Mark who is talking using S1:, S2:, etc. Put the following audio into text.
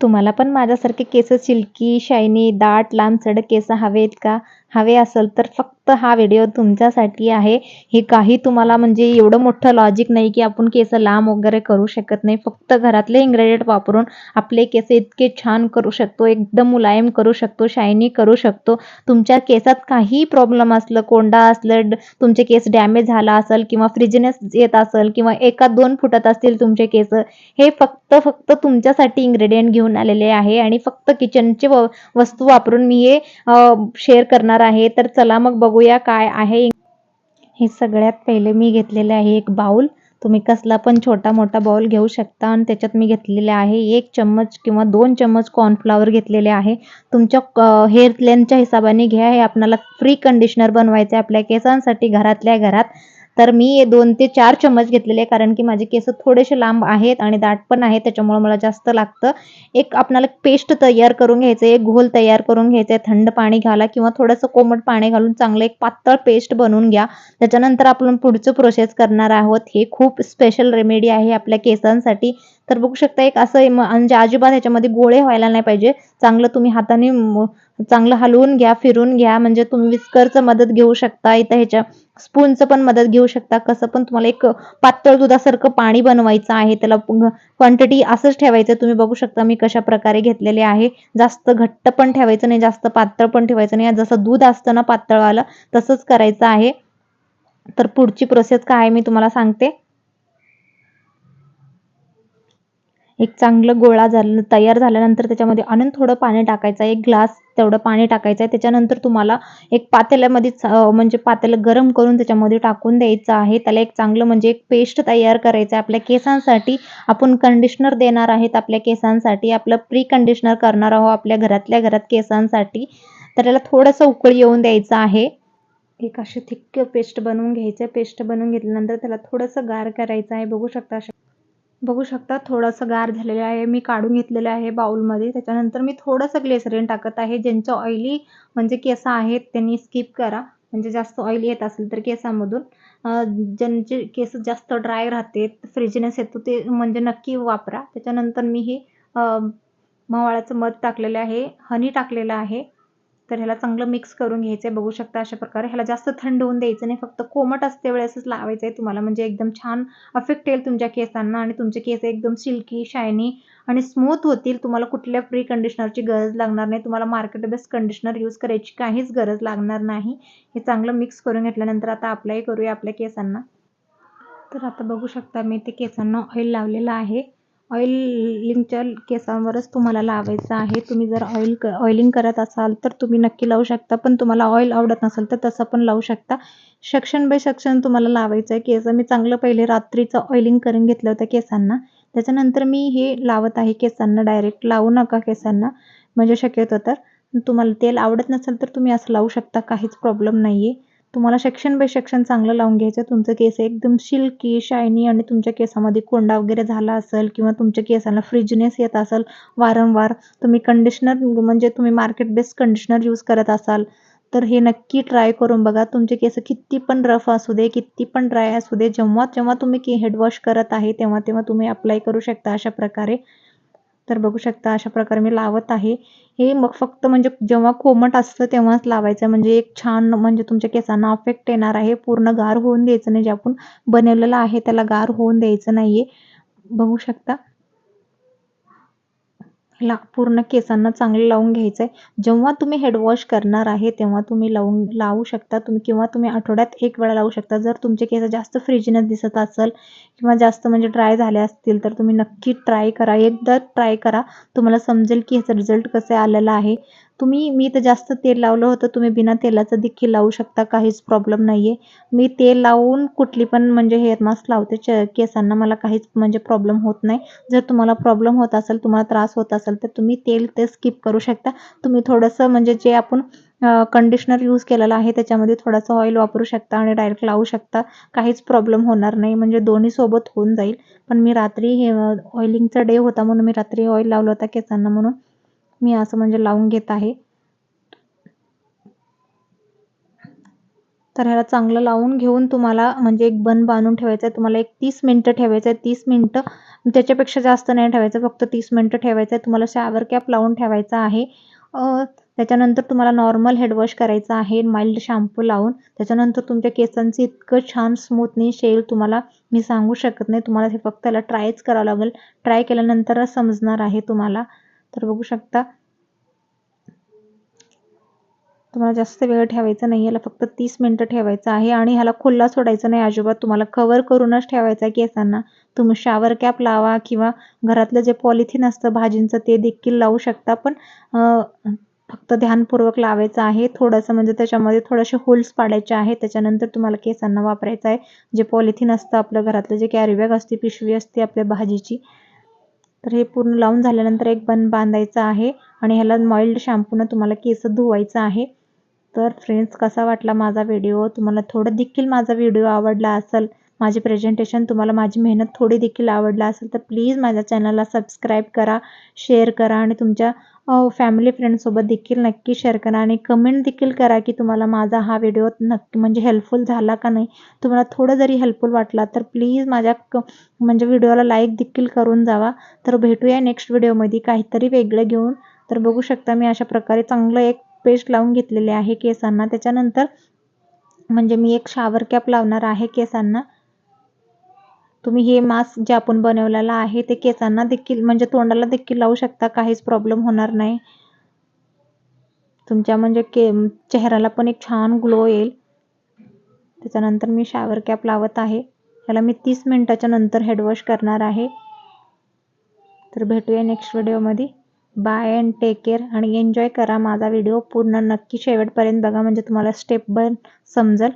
S1: तुम्हाला पण माझ्यासारखे केस सिल्की शायनी दाट लांबसडक केस हवेत का? हवे असेल तर फक्त हा व्हिडिओ तुमच्यासाठी आहे. हे काही तुम्हाला म्हणजे एवढं मोठं लॉजिक नाही की आपण केस लांब वगैरे करू शकत नाही. फक्त घरातले इन्ग्रेडियंट वापरून आपले केस इतके छान करू शकतो एकदम मुलायम करू शकतो शायनी करू शकतो. तुमच्या केसात काही प्रॉब्लेम असलं कोंडा असलं ड- तुमचे केस डॅमेज झाला असेल किंवा फ्रिजनेस येत असेल किंवा एका दोन फुटत असतील तुमचे केस हे फक्त फक्त तुमच्यासाठी इन्ग्रेडियंट घेऊन आलेले आहे. आणि फक्त किचनचे व वस्तू वापरून मी हे शेअर करणार आहे तर चला मग बघूया काय आहे. हे सगळ्यात पहिले मी घेतलेले आहे एक बाउल तुम्ही कसला पण छोटा मोठा बाउल घेऊ शकता. आणि त्याच्यात मी घेतलेले आहे एक चम्मच किंवा दोन चम्मच कॉर्नफ्लॉवर घेतलेले आहे. तुमच्या हेअर लेंथच्या हिशोबाने घ्या. हे आपल्याला फ्री कंडिशनर बनवायचे आपल्या केसांसाठी घरातल्या घरात. तर मी हे दोन ते चार चम्मच घेतलेले आहे कारण की माझे केस थोडेसे लांब आहेत आणि दाट पण आहेत त्याच्यामुळे मला जास्त लागतं. एक आपल्याला पेस्ट तयार करून घ्यायचं एक घोल तयार करून घ्यायचं थंड पाणी घाला किंवा थोडंसं कोमट पाणी घालून चांगलं एक पातळ पेस्ट बनवून घ्या. त्याच्यानंतर आपण पुढचं प्रोसेस करणार आहोत. हे खूप स्पेशल रेमेडी आहे आपल्या केसांसाठी. तर बघू शकता एक असं म्हणजे अजिबात ह्याच्यामध्ये गोळे व्हायला नाही पाहिजे. चांगलं तुम्ही हाताने चांगलं हलवून घ्या फिरून घ्या म्हणजे तुम्ही विस्करचं मदत घेऊ शकता इथं ह्याच्या स्पूनचं पण मदत घेऊ शकता. कसं पण तुम्हाला एक पातळ दुधासारखं पाणी बनवायचं आहे त्याला क्वांटिटी असंच ठेवायचं. तुम्ही बघू शकता मी कशा प्रकारे घेतलेले आहे. जास्त घट्ट पण ठेवायचं नाही जास्त पातळ पण ठेवायचं नाही. जसं दूध असतं ना पातळवालं तसंच करायचं आहे. तर पुढची प्रोसेस काय आहे मी तुम्हाला सांगते. एक चांगलं गोळा झालं तयार झाल्यानंतर त्याच्यामध्ये आणून थोडं पाणी टाकायचं. आहे एक ग्लास तेवढं पाणी टाकायचं आहे त्याच्यानंतर तुम्हाला एक पातेल्यामध्ये म्हणजे पातेलं गरम करून त्याच्यामध्ये टाकून द्यायचं आहे. त्याला एक चांगलं म्हणजे एक पेस्ट तयार करायचं आहे आपल्या केसांसाठी. आपण कंडिशनर देणार आहेत आपल्या केसांसाठी. आपलं प्री कंडिशनर करणार आहोत आपल्या घरातल्या घरात केसांसाठी. तर त्याला थोडंसं उकळी येऊन द्यायचं आहे. एक अशी थिक्क पेस्ट बनवून घ्यायचं पेस्ट बनवून घेतल्यानंतर त्याला थोडंसं गार करायचं आहे. बघू शकता अशा बघू शकता थोडंसं गार झालेलं आहे. मी काढून घेतलेलं आहे बाउलमध्ये. त्याच्यानंतर मी थोडंसं ग्लेसरीन टाकत आहे. ज्यांचं ऑइली म्हणजे केस आहेत त्यांनी स्किप करा. म्हणजे जास्त ऑइली येत असेल तर केसामधून. ज्यांचे केस जास्त ड्राय राहते फ्रिजनेस येतो ते म्हणजे नक्की वापरा. त्याच्यानंतर मी हे मवाळाचं मध टाकलेलं आहे. हनी टाकलेलं आहे. तर ह्याला चांगलं मिक्स करून घ्यायचं आहे बघू शकता अशा प्रकारे. ह्याला जास्त थंड होऊन द्यायचं नाही. फक्त कोमट असते वेळेसच लावायचं आहे तुम्हाला म्हणजे एकदम छान अफेक्ट येईल तुमच्या केसांना आणि तुमचे केस एकदम सिल्की शायनी आणि स्मूथ होतील. तुम्हाला कुठल्या फ्री कंडिशनरची गरज लागणार नाही. तुम्हाला मार्केट बेस्ट कंडिशनर यूज करायची काहीच गरज लागणार नाही. हे चांगलं मिक्स करून घेतल्यानंतर आता अप्लाय करूया आपल्या केसांना. तर आता बघू शकता मी ते केसांना ऑइल लावलेलं आहे. ऑइलिंगच्या केसांवरच तुम्हाला लावायचं आहे. तुम्ही जर ऑइल क ऑइलिंग करत असाल तर तुम्ही नक्की लावू शकता. पण तुम्हाला ऑइल आवडत नसेल तर तसं पण लावू शकता. सेक्शन बाय सेक्शन तुम्हाला लावायचं आहे केस मी चांगलं पहिले रात्रीचं ऑइलिंग करून घेतलं होतं केसांना. त्याच्यानंतर मी हे लावत आहे केसांना. डायरेक्ट लावू नका केसांना. म्हणजे शक्यतो तर. तुम्हाला तेल आवडत नसेल तर तुम्ही असं लावू शकता. काहीच प्रॉब्लेम नाही आहे तुम्हाला सेक्शन बाय सेक्शन चांगलं लावून घ्यायचं. तुमचं केस एकदम सिल्की शायनी आणि तुमच्या केसामध्ये कोंडा वगैरे झाला असेल किंवा तुमच्या केसांना फ्रिजनेस येत असेल वारंवार तुम्ही कंडिशनर म्हणजे तुम्ही मार्केट बेस्ड कंडिशनर यूज करत असाल तर हे नक्की ट्राय करून बघा. तुमचे केस किती पण रफ असू दे किती पण ड्राय असू दे जेव्हा जेव्हा तुम्ही के करत आहे तेव्हा तेव्हा तुम्ही अप्लाय करू शकता अशा प्रकारे. तर बघू शकता अशा प्रकारे मी लावत आहे. हे मग फक्त म्हणजे जेव्हा कोमट असतं तेव्हाच लावायचं. म्हणजे एक छान म्हणजे तुमच्या केसांना अफेक्ट येणार आहे. पूर्ण गार होऊन द्यायचं नाही. जे आपण बनवलेलं आहे त्याला गार होऊन द्यायचं नाहीये. बघू शकता. ला पूर्ण केसांना चांगलं लावून घ्यायचं आहे जेव्हा तुम्ही हेडवॉश करणार आहे तेव्हा तुम्ही लावून लावू शकता तुम्ही किंवा तुम्ही आठवड्यात एक वेळा लावू शकता. जर तुमचे केस जास्त फ्रिजीनेस दिसत असेल किंवा जास्त म्हणजे ड्राय झाले असतील तर तुम्ही नक्की ट्राय करा. एकदा ट्राय करा तुम्हाला समजेल की ह्याचा रिझल्ट कसे आलेला आहे. तुम्ही मी तर जास्त तेल लावलं होतं तुम्ही बिना तेलाचं देखील लावू शकता काहीच प्रॉब्लेम नाही आहे मी तेल लावून कुठली पण म्हणजे हेअर मास्क लावते च केसांना मला काहीच म्हणजे प्रॉब्लेम होत नाही. जर तुम्हाला प्रॉब्लेम होत असेल तुम्हाला त्रास होत असेल तर तुम्ही तेल ते स्किप करू शकता. तुम्ही थोडंसं म्हणजे जे आपण कंडिशनर यूज केलेलं आहे त्याच्यामध्ये थोडासा ऑइल वापरू शकता आणि डायरेक्ट लावू शकता. काहीच प्रॉब्लेम होणार नाही म्हणजे दोन्ही सोबत होऊन जाईल. पण मी रात्री हे ऑइलिंगचा डे होता म्हणून मी रात्री ऑइल लावलं होता केसांना म्हणून. मी असं म्हणजे लावून घेत आहे. तर ह्याला चांगलं लावून घेऊन तुम्हाला म्हणजे एक बन बांधून ठेवायचं आहे तुम्हाला एक तीस मिनटं ठेवायचं आहे तीस मिनटं त्याच्यापेक्षा जास्त नाही ठेवायचं. फक्त तीस मिनटं ठेवायचं आहे तुम्हाला शॉवर कॅप लावून ठेवायचा आहे. त्याच्यानंतर तुम्हाला नॉर्मल हेडवॉश करायचा आहे. माइल्ड शॅम्पू लावून. त्याच्यानंतर तुमच्या केसांचं इतकं छान स्मूथनेस येईल तुम्हाला मी सांगू शकत नाही. तुम्हाला हे फक्त याला ट्रायच करावं लागेल. ट्राय केल्यानंतरच समजणार आहे तुम्हाला. तर बघू शकता. तुम्हाला जास्त वेळ ठेवायचा नाही याला फक्त तीस मिनटं ठेवायचं आहे आणि ह्याला खुल्ला सोडायचं नाही अजिबात. तुम्हाला कवर करूनच ठेवायचा आहे केसांना. तुम्ही शावर कॅप लावा किंवा घरातलं जे पॉलिथिन असतं भाजींचं ते देखील लावू शकता. पण फक्त ध्यानपूर्वक लावायचं आहे. थोडंसं म्हणजे त्याच्यामध्ये थोडेसे होल्स पाडायचे आहे त्याच्यानंतर तुम्हाला केसांना वापरायचं आहे. जे पॉलिथिन असतं आपलं घरातलं जे कॅरीबॅग असते पिशवी असते आपल्या भाजीची तर हे पूर्ण लावून झाल्यानंतर एक बन बांधायचं आहे आणि ह्याला मॉइल्ड शॅम्पूनं तुम्हाला केस धुवायचं आहे. तर फ्रेंड्स कसा वाटला माझा व्हिडिओ? तुम्हाला थोडं देखील माझा व्हिडिओ आवडला असेल माझे प्रेझेंटेशन तुम्हाला माझी मेहनत थोडी देखील आवडला असेल तर प्लीज माझ्या चॅनलला सबस्क्राईब करा शेअर करा आणि तुमच्या फॅमिली फ्रेंडसोबत देखील नक्की शेअर करा आणि कमेंट देखील करा की तुम्हाला माझा हा व्हिडिओ नक्की म्हणजे हेल्पफुल झाला का नाही. तुम्हाला थोडं जरी हेल्पफुल वाटला तर प्लीज माझ्या क म्हणजे व्हिडिओला लाईक देखील करून जावा. तर भेटूया नेक्स्ट व्हिडिओमध्ये काहीतरी वेगळं घेऊन. तर बघू शकता मी अशा प्रकारे चांगलं एक पेस्ट लावून घेतलेले आहे केसांना. त्याच्यानंतर म्हणजे मी एक शावर कॅप लावणार आहे केसांना. तुम्ही हे मास्क जे आपण बनवलेलं आहे ते केसांना देखील म्हणजे तोंडाला देखील लावू शकता काहीच प्रॉब्लेम होणार नाही. तुमच्या म्हणजे के चेहऱ्याला पण एक छान ग्लो येईल. त्याच्यानंतर मी शावर कॅप लावत आहे. याला मी तीस मिनटाच्या नंतर हेडवॉश करणार आहे. तर भेटूया नेक्स्ट व्हिडिओमध्ये बाय अँड टेक केअर आणि एन्जॉय करा माझा व्हिडिओ पूर्ण नक्की शेवटपर्यंत बघा म्हणजे तुम्हाला स्टेप बाय समजेल.